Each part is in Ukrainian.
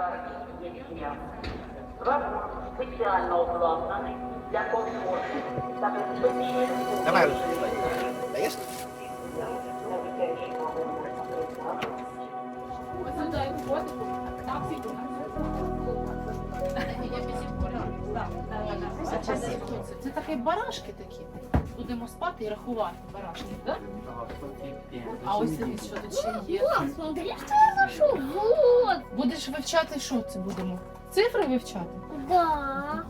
Харківських Вагон спеціально обладнаний для комфорту та безпечного Давай, даєш? Це такі барашки такі. Будемо спати і рахувати барашки, так? А ось дивись, що тут ще є. смотри, что я нашел. Вот. Будеш вивчати, що це будемо? Цифри вивчати? Да.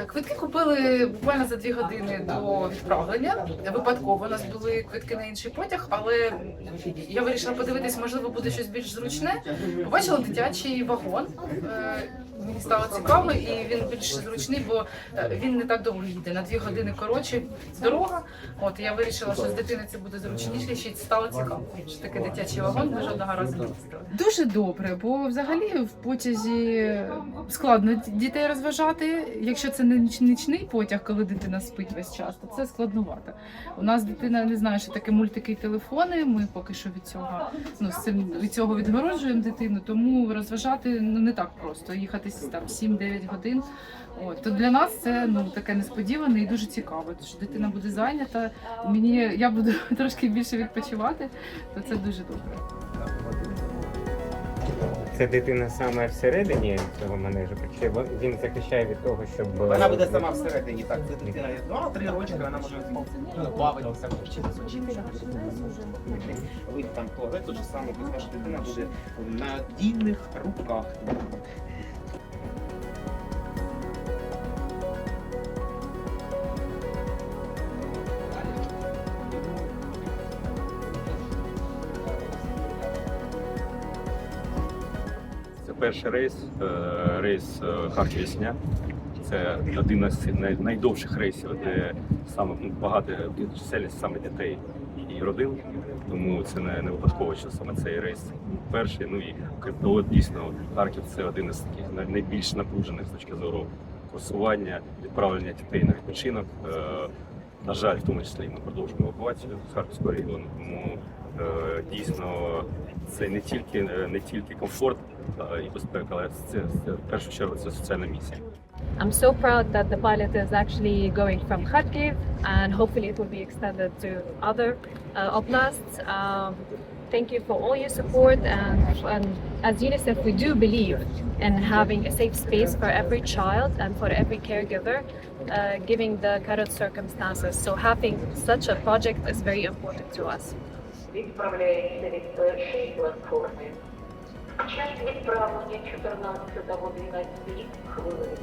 Е, Квитки купили буквально за дві години до відправлення. Випадково у нас були квитки на інший потяг, але я вирішила подивитись, можливо, буде щось більш зручне. Побачила дитячий вагон. Е, Мені стало цікаво, і він більш зручний, бо е, він не так довго їде. На дві години коротше дорога. От я вирішила, що з дитини це буде зручніше, ще й стало цікаво. Що таке дитячий вагон, ми жодного разу не їздили. Дуже добре, бо взагалі в потязі складно дітей розважати. Якщо це не нічний потяг, коли дитина спить весь час, то це складновато. У нас дитина не знає, що таке мультики і телефони. Ми поки що від цього ну від цього відгороджуємо дитину, тому розважати ну не так просто. Їхати там 7-9 годин. От то для нас це ну таке несподіване і дуже цікаво. Що дитина буде зайнята. Мені я буду трошки більше відпочивати, то це дуже добре. Це дитина саме всередині цього манежу, чи він захищає від того, щоб е, Вона буде сама всередині, так. Це дитина, ну, а три рочки, вона може ну, бавитися, вчитися учитися. Ви там туалет, то ж саме, тобто ваша дитина буде в надійних руках. Перший рейс, е, рейс е, Харків-Вісня. Це один із найдовших рейсів, де саме ну, багато чисельність саме дітей і родин. Тому це не, не випадково, що саме цей рейс перший. Ну і крім дійсно Харків це один із таких найбільш напружених з точки зору курсування, відправлення дітей на відпочинок. Е, На жаль, в тому числі ми продовжуємо евакуацію з Харківського регіону. Тому дійсно це не тільки не тільки комфорт і безпека, але це, це в першу чергу це соціальна місія. I'm so proud that the pilot is actually going from Kharkiv and hopefully it will be extended to other uh, oblasts. Um, thank you for all your support and, and as UNICEF we do believe in having a safe space for every child and for every caregiver uh, given the current circumstances. So having such a project is very important to us. Час відправлення 14 12 хвилин.